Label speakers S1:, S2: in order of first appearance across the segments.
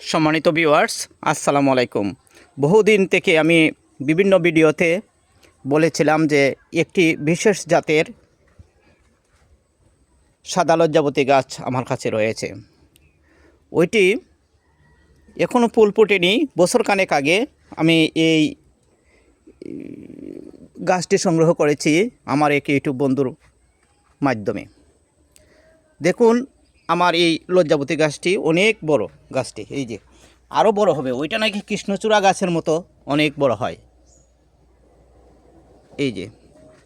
S1: সম্মানিত ভিউয়ার্স আসসালামু আলাইকুম। বহুদিন থেকে আমি বিভিন্ন ভিডিওতে বলেছিলাম যে একটি বিশেষ জাতের সাদা লজ্জাবতী গাছ আমার কাছে রয়েছে। ওইটি এখনও ফুল ফুটেনি। বছর কানেক আগে আমি এই গাছটি সংগ্রহ করেছি আমার এক ইউটিউব বন্ধুর মাধ্যমে। দেখুন আমার এই লজ্জাবতী গাছটি অনেক বড় গাছটি, এই যে। আরও বড় হবে, ওইটা নাকি কৃষ্ণচূড়া গাছের মতো অনেক বড় হয়। এই যে,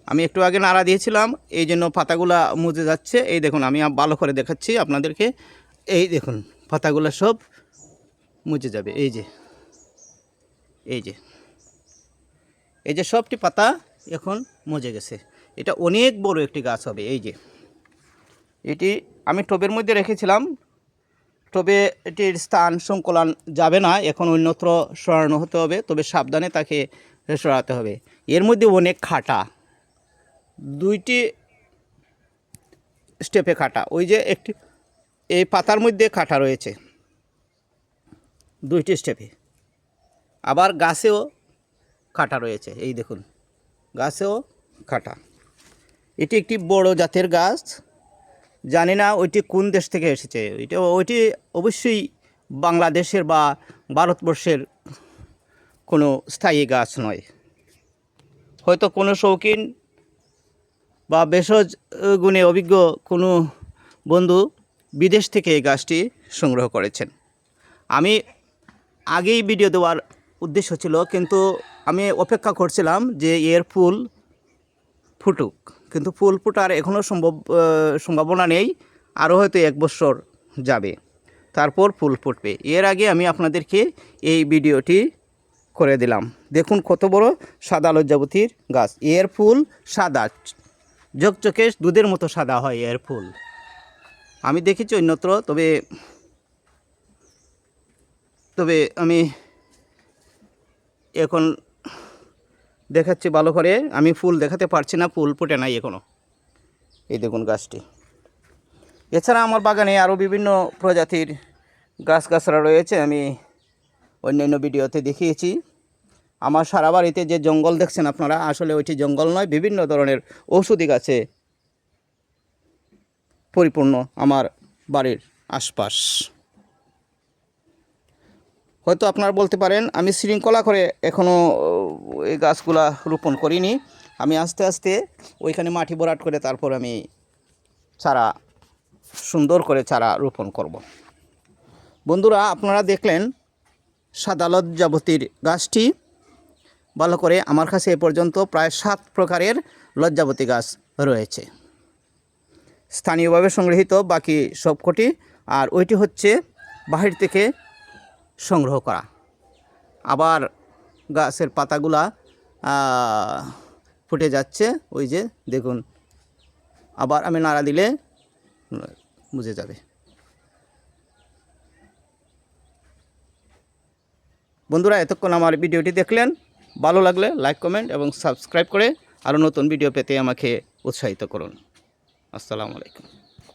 S1: আমি একটু আগে নাড়া দিয়েছিলাম, এই জন্য পাতাগুলা মুজে যাচ্ছে। এই দেখুন, আমি ভালো করে দেখাচ্ছি আপনাদেরকে। এই দেখুন, পাতাগুলো সব মুজে যাবে, এই যে। এই যে। এই যে সবটি পাতা এখন মজে গেছে। এটা অনেক বড় একটি গাছ হবে, এই যে। এটি আমি টবের মধ্যে রেখেছিলাম। টবে এটির স্থান সংকলন যাবে না, এখন অন্যত্র সরানো হতে হবে, তবে সাবধানে তাকে সরাতে হবে। এর মধ্যে অনেক খাটা, দুইটি স্টেপে খাটা, ওই যে একটি, এই পাতার মধ্যে খাটা রয়েছে, দুইটি স্টেপে। আবার গাছেও কাটা রয়েছে, এই দেখুন, গাছেও কাটা এটি একটি বড় জাতের গাছ জানি না ওইটি কোন দেশ থেকে এসেছে। ওইটা, ওইটি অবশ্যই বাংলাদেশের বা ভারতবর্ষের কোনো স্থায়ী গাছ নয়। হয়তো কোনো শৌখিন বা ভেষজ গুণে অভিজ্ঞ কোনো বন্ধু বিদেশ থেকে এই গাছটি সংগ্রহ করেছেন। আমি আগেই ভিডিও দেওয়ার উদ্দেশ্য ছিল, কিন্তু আমি অপেক্ষা করছিলাম যে এর ফুল ফুটুক। কিন্তু ফুল ফুটার এখনও সম্ভব সম্ভাবনা নেই। আরও হয়তো এক বছর যাবে, তারপর ফুল ফুটবে। এর আগে আমি আপনাদেরকে এই ভিডিওটি করে দিলাম। দেখুন কত বড় সাদা লজ্জাবতীর গাছ। এর ফুল সাদা, ঝকঝকে দুধের মতো সাদা হয় এর ফুল। আমি দেখেছি অন্যত্র, তবে তবে আমি এখন দেখাচ্ছি ভালো করে। আমি ফুল দেখাতে পারছি না, ফুল ফুটে নাই এখনও এই দেখুন গাছটি। এছাড়া আমার বাগানে আরও বিভিন্ন প্রজাতির গাছগাছরা রয়েছে, আমি অন্যান্য ভিডিওতে দেখিয়েছি। আমার সারা বাড়িতে যে জঙ্গল দেখছেন আপনারা, আসলে ওইটি জঙ্গল নয়, বিভিন্ন ধরনের ঔষধি গাছে পরিপূর্ণ আমার বাড়ির আশপাশ। হয়তো আপনারা বলতে পারেন, আমি শৃঙ্খলা করে এখনও এই গাছগুলা রোপণ করিনি। আমি আস্তে আস্তে ওইখানে মাটি ভরাট করে তারপর আমি চারা, সুন্দর করে চারা রোপণ করব। বন্ধুরা, আপনারা দেখলেন সাদা লজ্জাবতীর গাছটি। ভালো করে আমার কাছে এ পর্যন্ত প্রায় সাত প্রকারের লজ্জাবতী গাছ রয়েছে। স্থানীয়ভাবে সংগৃহীত বাকি সবকটি। আর ওইটি হচ্ছে বাহির থেকে সংগ্রহ করা। আবার গাছের পাতাগুলা ফুটে যাচ্ছে, ওই যে দেখুন। আবার আমি নাড়া দিলে বুঝে যাবে। বন্ধুরা, এতক্ষণ আমার ভিডিওটি দেখলেন। ভালো লাগলে লাইক, কমেন্ট এবং সাবস্ক্রাইব করে আরও নতুন ভিডিও পেতে আমাকে উৎসাহিত করুন। আসসালামু আলাইকুম।